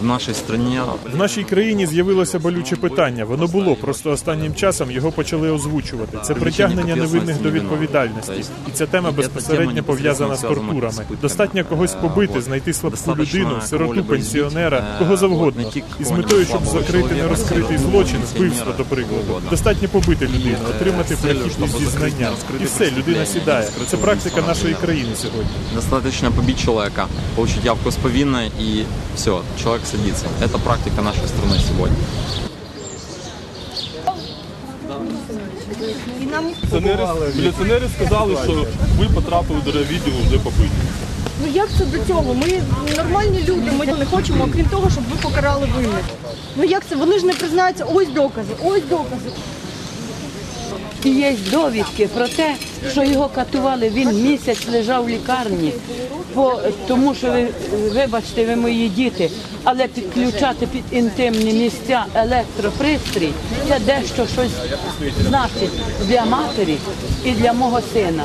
В нашей стране В нашій країні з'явилося болюче питання. Воно було просто останнім часом його почали озвучувати. Це притягнення невинних до відповідальності, і ця тема безпосередньо пов'язана з тортурами. Достатньо когось побити, знайти слабку людину, сироту, пенсіонера, кого завгодно, із метою, щоб закрити нерозкритий злочин, вбивство, до прикладу. Достатньо побити людину, отримати фахівні зізнання, і все, людина сідає. Це практика нашої країни сьогодні. достаточно побить человека, получить явку с повинной и все, человек садится. Это практика нашей страны сегодня. Міліціонери, міліціонери сказали, що ви потрапили до відділу вже побиті. Ну як це до цього? Ми нормальні люди, ми не хочемо, окрім того, щоб ви покарали винних. Ну як це? Вони ж не признаються, ось докази, ось докази. І є довідки про те, що його катували. Він місяць лежав в лікарні, по, тому що ви, вибачте, ви мої діти, але підключати під інтимні місця електропристрій це дещо щось значить для матері і для мого сина.